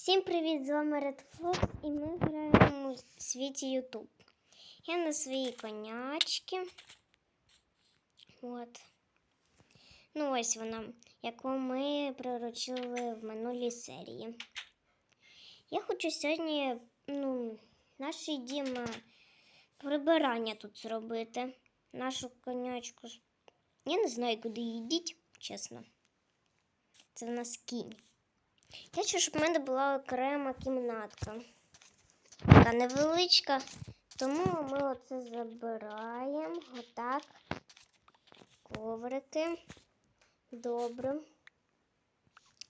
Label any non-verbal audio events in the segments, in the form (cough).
Всім привіт! З вами Red Fox і ми граємо у світі YouTube. Я на своїй конячці. От. Ну, ось вона, яку ми приручили в минулій серії. Я хочу сьогодні, ну, наш дім е, прибирання тут зробити. Нашу конячку. Я не знаю, куди її діть, чесно. Це в нас кінь. Я хочу, щоб в мене була окрема кімнатка. Така невеличка. Тому ми оце забираємо. Отак. Коврики. Добре.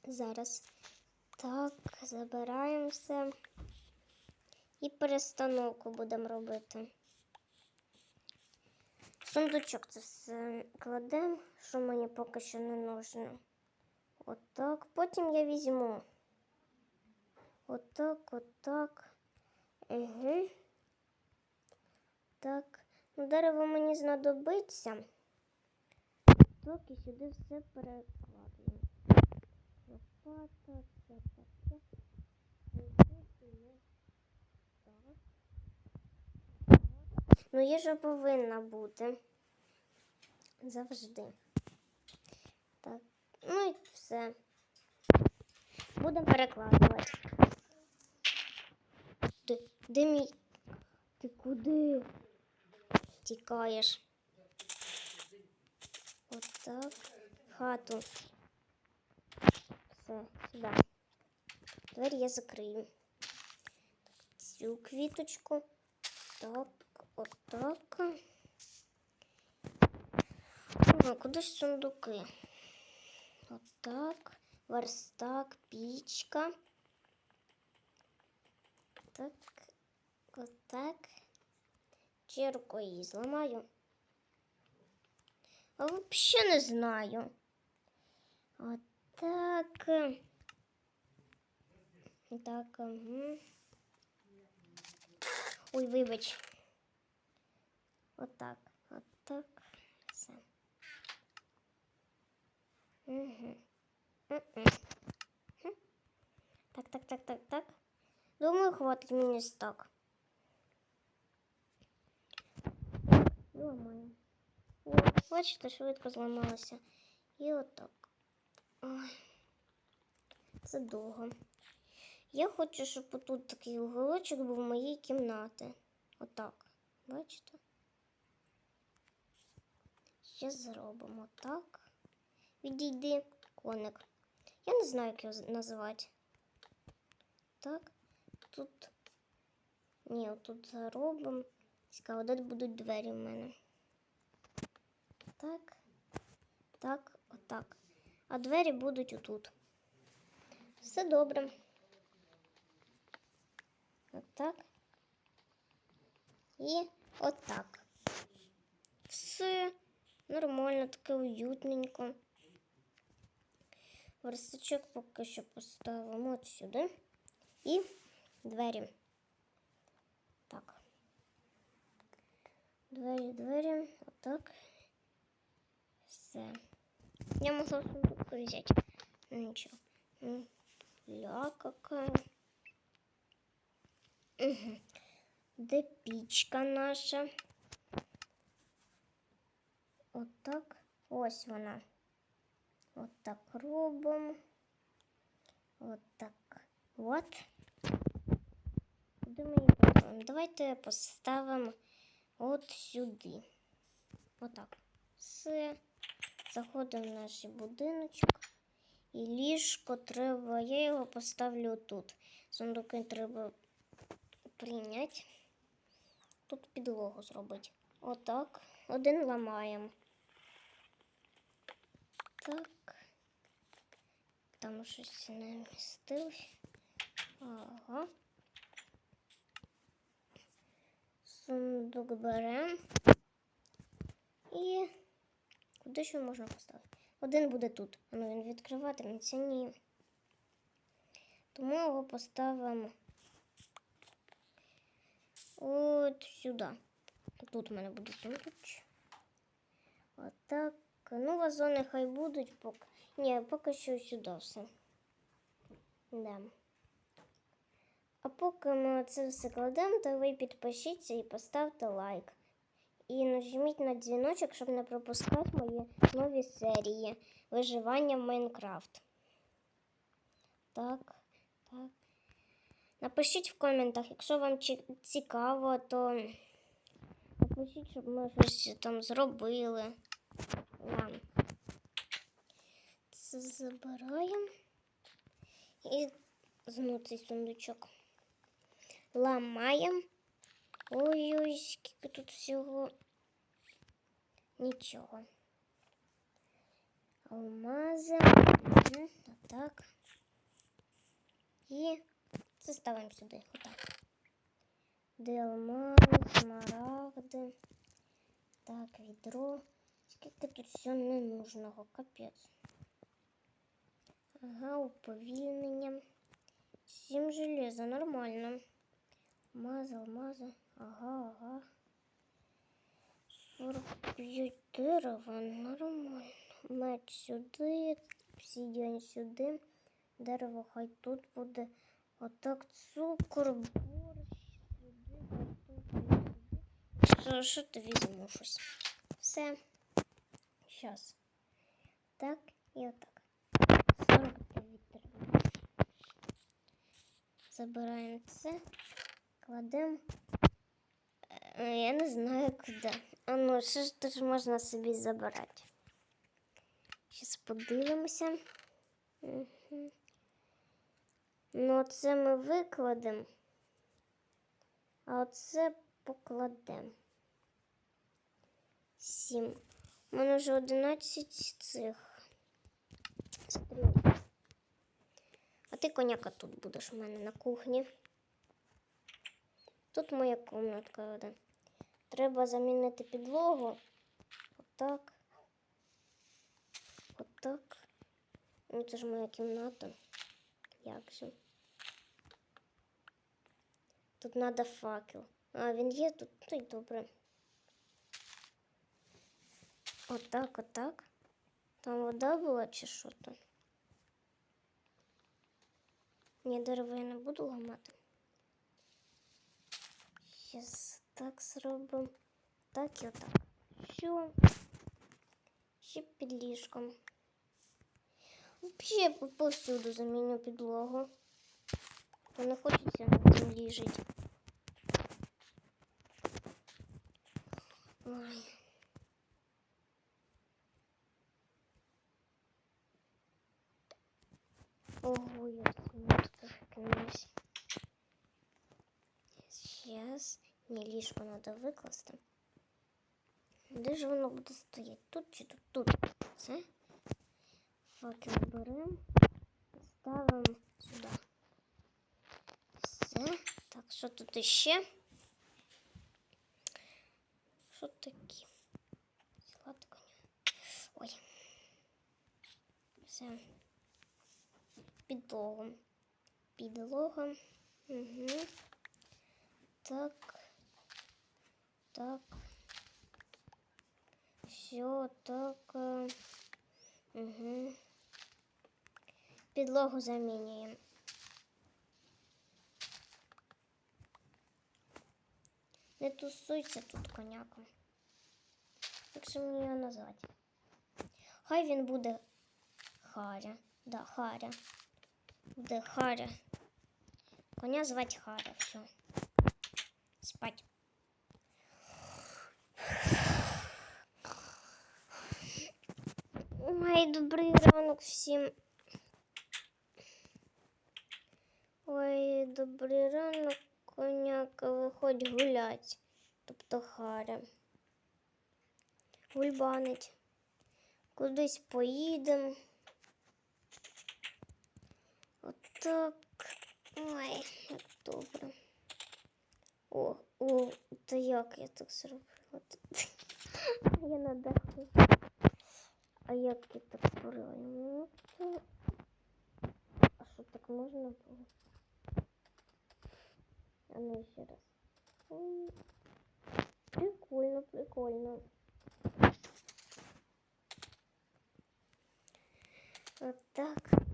Зараз. Так, забираємо все. І перестановку будемо робити. Сундучок це все кладемо, що мені поки що не нужно. Отак. Потім я візьму. Отак, отак. Угу. Так. Ну, дерево мені знадобиться. Так, і сюди все перекладемо. Лопата, це таке. Так. Так. Ну, їжа повинна бути. Завжди. Так. Ну і все. Будемо перекладувати. Ти, де мій? Ти куди? Тікаєш. Отак. Хату. Все, сюди. Двері я закрию. Цю квіточку. Так, отак. О, куди ж сундуки? Отак. Верстак, пічка. Так, отак. Чи рукою її зламаю? А взагалі не знаю. Отак. Так, угу. Ой, вибач. Отак, отак. Все. Угу. Так, так, так, так, так. Думаю, хватить мені ось так. О, бачите, швидко зламалося. І отак. Ой. Це довго. Я хочу, щоб отут такий уголочок був в моєї кімнати. Отак. Бачите? Ще зробимо так. Відійди, коник. Я не знаю, як його називати. Так, тут. Ні, тут заробимо. Цікаво, де будуть двері в мене. Так, так, отак. А двері будуть отут. Все добре. Отак. І отак. Все нормально, таке уютненько. Верстачок поки що поставимо от сюди. І двері. Так. Двері, двері. Отак. Все. Я могла сундук взяти. Нічого. Ну, Ля какая. Угу. Де пічка наша? Отак. Ось вона. Отак робимо. Отак. От. Ми її поставимо? Давайте поставимо от сюди. Отак. Все. Заходимо в наш будиночок. І ліжко треба. Я його поставлю тут. Сундуки треба прийняти. Тут підлогу зробити. Отак. Один ламаємо. Так. Там щось не вмістилось. Ага. Сундук беремо. І куди ще можна поставити? Один буде тут. А ну він відкриватиметься, ні. Тому його поставимо от сюди. Тут у мене буде сундук. Отак. Ну, вазони хай будуть поки. Ні, поки що сюди все. Да. поки ми це все кладемо, то ви підпишіться і поставте лайк. І нажміть на дзвіночок, щоб не пропускати мої нові серії виживання в Майнкрафт. Так, так. Напишіть в коментах, якщо вам цікаво, то напишіть, щоб ми щось там зробили. Ладно. Це забираємо. І знову цей сундучок. Ламаємо. Ой-ой, скільки тут всього. Нічого. Алмази. Угу, отак. І це ставимо сюди. Отак. Де алмази, смарагди. Так, відро. Скільки тут всього ненужного, капець. Ага, уповільнення. Сім железа, нормально. Алмази, алмази. Ага, ага. 45 дерева, нормально. Меч сюди, обсидіан сюди. Дерево хай тут буде. Отак цукор, борщ сюди, сюди. Що, що ти візьму щось? Все. Щас. Так і отак. 49 дерева. Забираємо це, кладемо. Е, Я не знаю куди. А ну, що ж тут можна собі забирати? Зараз подивимося. Угу. Ну, це ми викладемо, а оце покладемо. Сім. У мене вже 11 цих. А ти коняка тут будеш у мене на кухні. Тут моя комнатка. Да. Треба замінити підлогу. Отак. Отак. Ну, це ж моя кімната. Як же? Тут треба факел. А, він є тут, ну й добре. Отак, отак. Там вода була чи що там? Ні, дерево я не буду ламати. Зараз так зробимо. Так і отак. Все. Ще під ліжком. Взагалі я повсюду заміню підлогу. То не хочеться на землі жити. Ой. Ого, я вкинулась. Сейчас мне ліжко надо викласти. Де ж воно буде стояти? Тут чи тут? Тут. Це. Факел беремо. Ставимо сюди. Все. Так, що тут іще? Що таке? Сладко. Ой. Все. Підлогу. Підлога. Угу. Так. Так. Все так. Угу. Підлогу замінюємо. Не тусуйся тут, коняка. Як же мені його назвати? Хай він буде Харя. Да, Харя. Буде Харя. Коня звати Харя, все. Спать. Ой, добрий ранок всім. Ой, добрий ранок, коняка, виходь гулять. Тобто Харя. Гульбанить. Кудись поїдемо. Отак. Ой, як добре. О, о, та як я так зробила? (laughs) Я на. А як я так це... А що так можна було? А ну ще раз. Прикольно, прикольно. Вот так.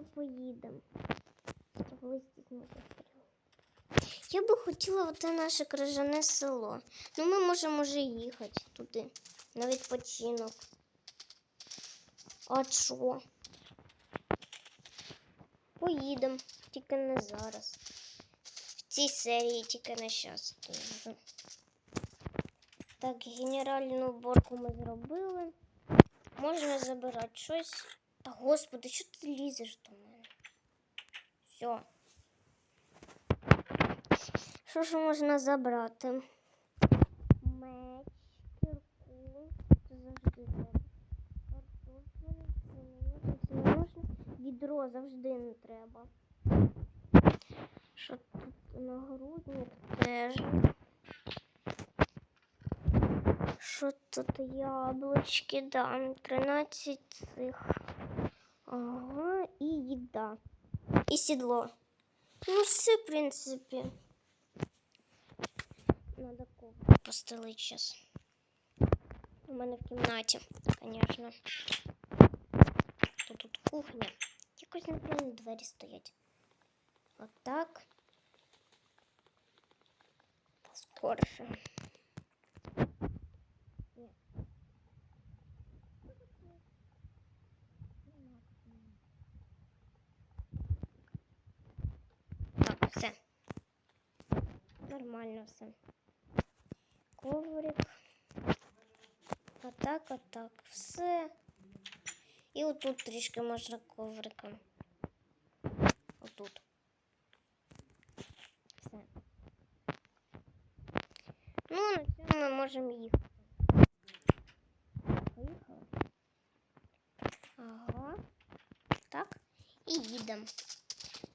Поїдемо. Знову застріли. Я би хотіла в те наше крижане село. Ну, ми можемо вже їхати туди. На відпочинок. А що? Поїдемо, тільки не зараз. В цій серії тільки не щас. Так, генеральну уборку ми зробили. Можна забирати щось. Та господи, що ти лізеш до мене? Все. Що ж можна забрати? Меч, кірку, це завжди треба. Можна, це не можна. Відро завжди не треба. Що тут нагрудник теж. Що тут яблучки, да, 13 цих. Ага, і їда. І сідло. Ну, все, в принципі. Надо коврик постелить сейчас. У мене в кімнаті, звісно. Тут тут кухня. Якось неправильно двері стоять. Отак. Та скорше. Нормально все. Коврик. Отак, отак. Все. І отут трішки можна ковриком. Отут. Все. Ну, на цьому ми можемо їхати. Поїхали. Ага. Так. І їдемо.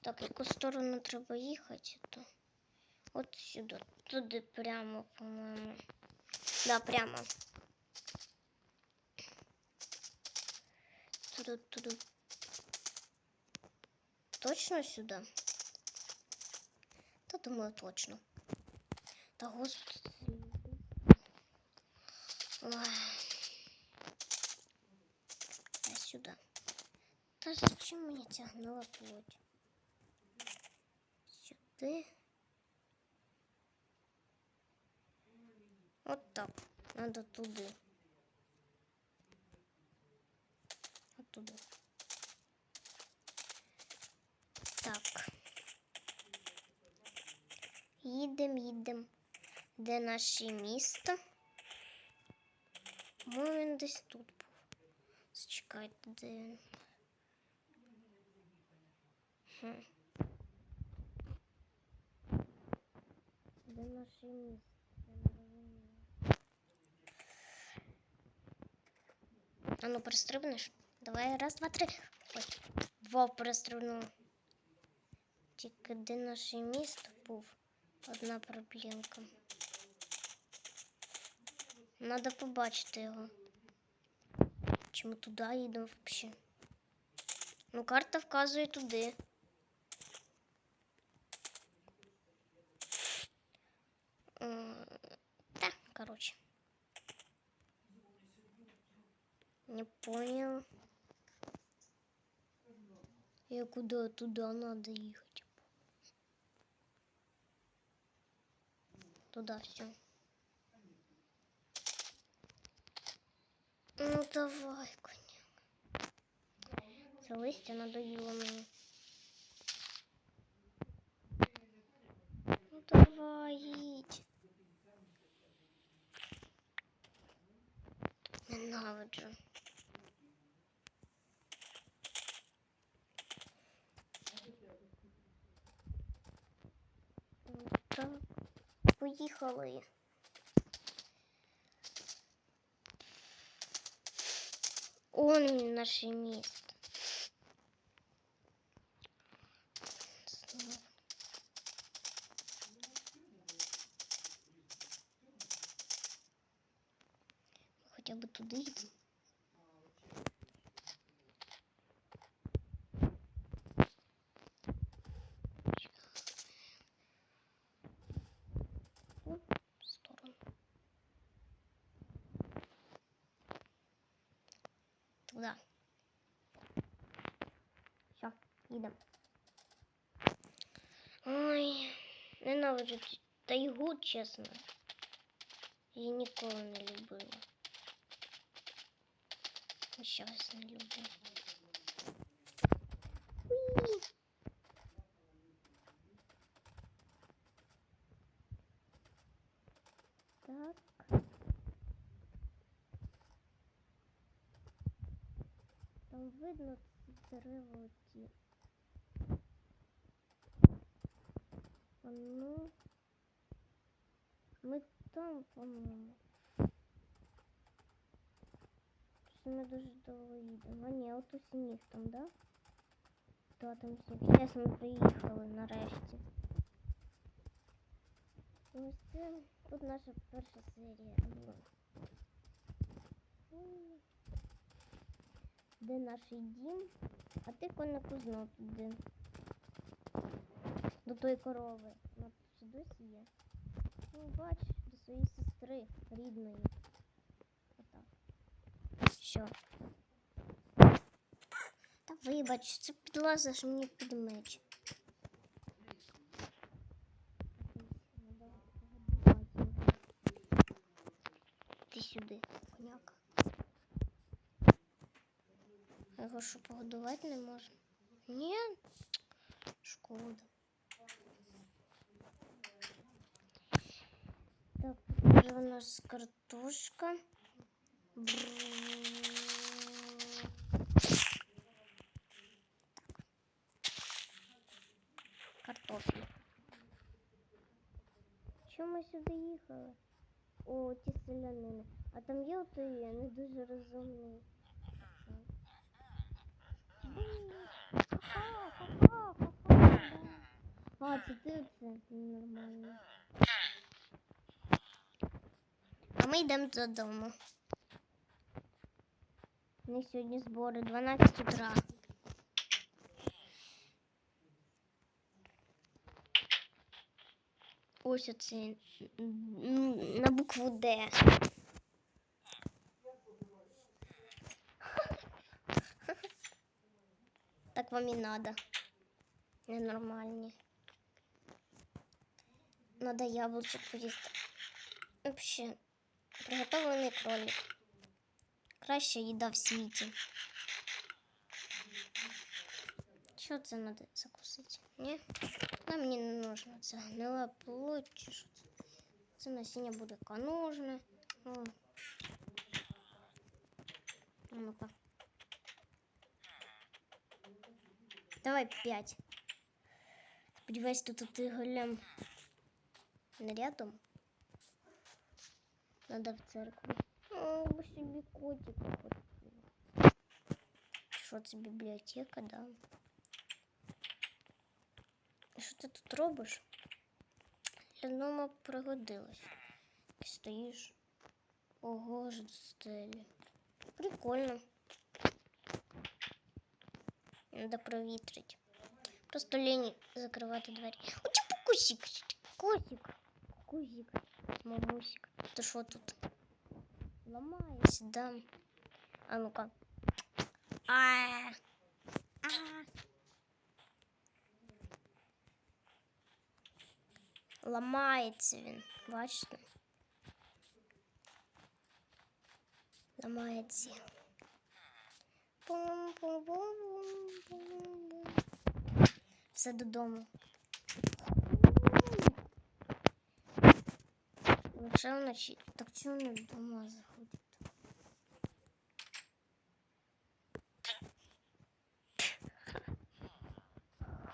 Так, яку сторону треба їхати, то от сюди. Туди прямо, по-моєму. Да, прямо. Туди, туди. Точно сюди? Та думаю, точно. Та господи. А сюди. Та зачем мені тягнула плоть? Сюди. От так. Надо туди. От туди. Так. Їдем, їдем. Де наше місто? Може він десь тут був. Зачекайте, де він. Хм. Де наше місто? Я не розумію. А ну пристрибнешь? Давай раз, два, три. Ой, два перестрибнула. Тільки де наше місто був? Одна проблемка. Надо побачити його. Чи ми туди їдемо взагалі? Ну, карта вказує туди. Не понял. Я куда туда надо ехать? Туда все. Ну давай, коня. Це листя надоїло мені. Ну давай, їдь. Ненавиджу. Ну, Так, поїхали. Он наше місто. чесно. Її ніколи не любила. І Щас не люблю. Уї. Так. Там видно ці дерева ті. По-моєму. Щось ми дуже довго їдемо. А ні, от у сніг там, да? Да, там сніг. Зараз ми приїхали нарешті. Ось це тут наша перша серія. Ну. Де наш дім? А ти конику знов туди. До тої корови. Вона досі є. Ну, бач, до своєї сестри рідної. Отак. Що? Та вибач, це підлазиш мені під меч. Ти сюди, коняка. А Його що погодувати не можна? Ні. Шкода. у нас картошка. Бррр. Картофель. Чому ми сюди їхали? О, ті селянини. А там є отой не дуже розумний. Блін. Ха-ха, ха-ха, ха-ха, да. А, це ти оце нормально. А ми йдемо додому. У них сьогодні збори 12 утра. Ось оце на букву Д. Так вам і надо. Ненормальні. Надо яблучок поїсти. Вообще, приготовлений кролик. Краща їда в світі. Що це треба закусити? Ні? Нам мені не нужно. Це гнила плоть чи що це? Це насіння буде. А ну-ка. Давай п'ять. Сподіваюсь, тут ти голем не рядом. Надо в церкву. О, ви собі котика хотіли. Що це бібліотека, да? І Що ти тут робиш? Я думаю, пригодилось. Ти стоїш. Ого, ж до стелі. Прикольно. Надо провітрити. Просто лінь закривати двері. У тебе кусик. Косик. Кузик. Мамусик. Ти що тут? Ламається, да. А ну-ка. А. А. Ламається він, бачите? Ламається. Пум-пум-пум-пум-пум. Все додому. Лише вночі. Так чого не вдома заходить?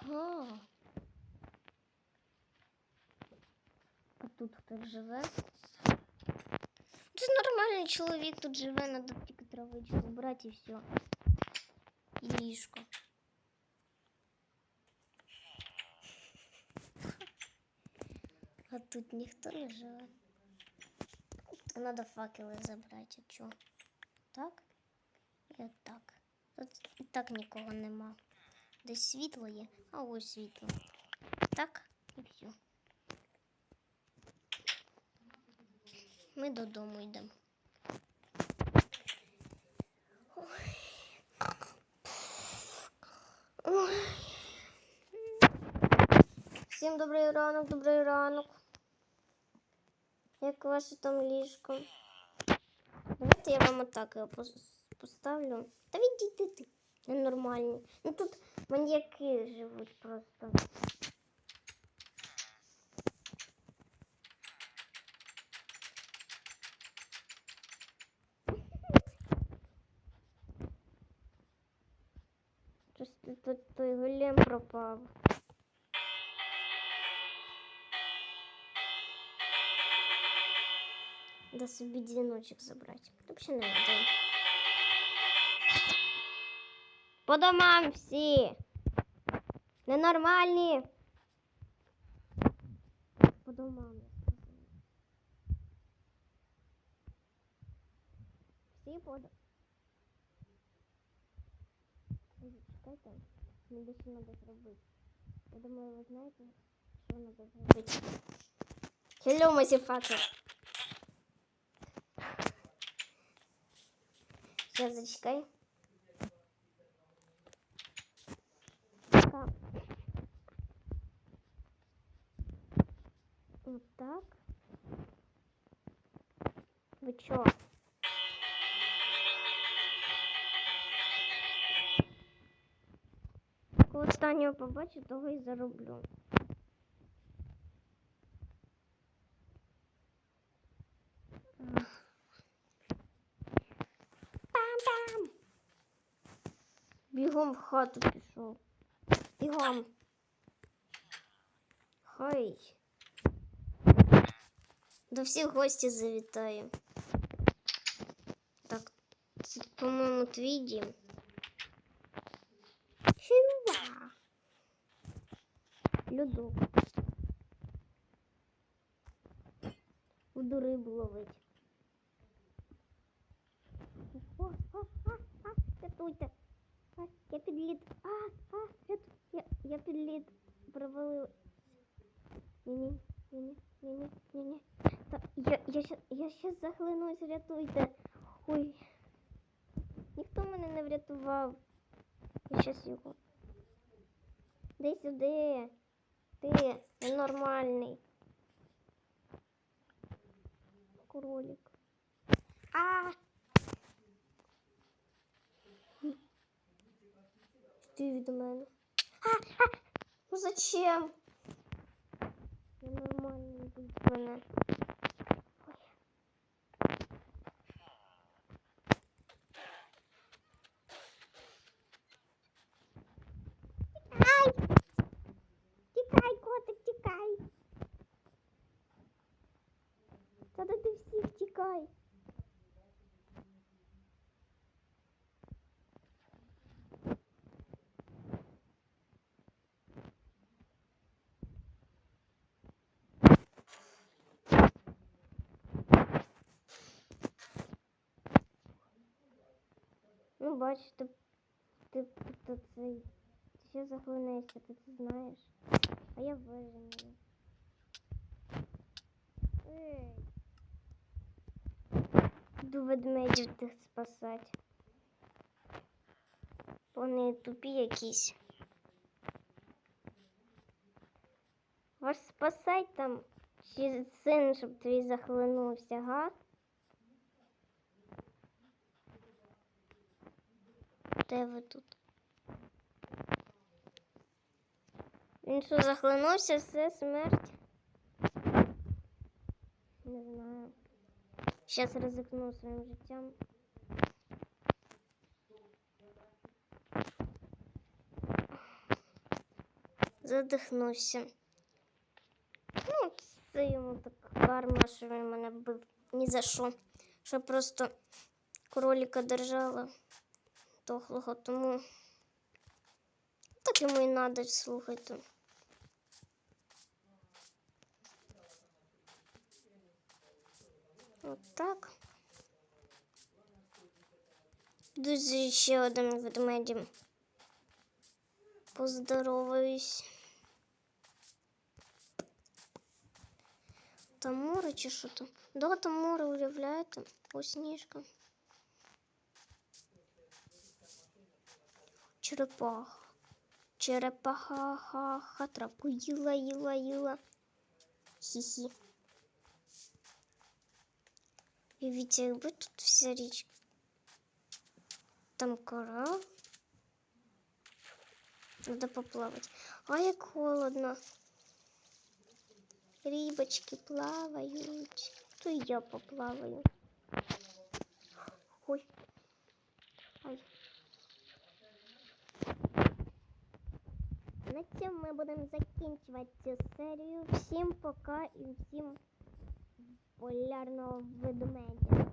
О. А тут хтось живе? Це нормальний чоловік тут живе, надо тільки травичку брати і все. І ліжко. А тут ніхто не живе. Надо факели забрати, а чо? Так? І так. Тут і так нікого нема. Десь світло є, а ось світло. Так, і все. Ми додому йдемо. Всім добрий ранок, добрий ранок. Як ваше там ліжко? Давайте я вам отак його пос- поставлю. Та відійди ти. Ненормальні. Ну тут маньяки живуть просто. Щось тут, тут той голем пропав. Да собі дзвіночок забрати. Взагалі не надо. По домам всі. Ненормальні. По домам. Всі по домам. Чекайте, мені ще треба зробити. Я думаю, ви знаєте, що треба зробити. Hello, масіфакер. Так. Вот так. Вы чё? Коли останнього побачу, того і зароблю. Пам-пам! Бігом в хату пішов. Бігом. Хай. До всіх гості завітаю. Так, це, по-моєму, твій дім. Хіва. Людок. Буду рибу ловить. Щас, захлинусь, рятуйте. Ой. Ніхто мене не врятував. Я щас його. Дай сюди. Ти ненормальний. Кролик. А! Ти від мене. А, а! Ну зачем? Я нормально від мене. Тікай! Тікай, котик, тікай! Та де ти всіх тікай? Ну, бачиш, ти, ти, ти, цей. Ти ще захлинешся, ти це знаєш. А я вижену. Ей. Йду ведмедів тих спасати. Вони тупі якісь. Вас спасать там чи син, щоб твій захлинувся, га? Де ви тут? Він що захлинувся, все, смерть? Не знаю. Сейчас ризикну своїм життям. Задихнувся. Ну, це йому так карма, що він мене бив ні за що. Що просто кролика держала дохлого, тому так йому і надо слухайте. От так. Дуже ще один ведмедем. Поздороваюсь. Там море чи що там? Да, там море, уявляєте? Ось. Черепаха. черепаха ха, ха, травку їла, їла, їла. Хі-хі. Дивіться, якби тут вся річка. Там кора. Надо поплавати. А як холодно. Рибочки плавають. То і я поплаваю. Ой. Ай. На цьому ми будемо закінчувати цю серію. Всім пока і всім полярного ведмедя.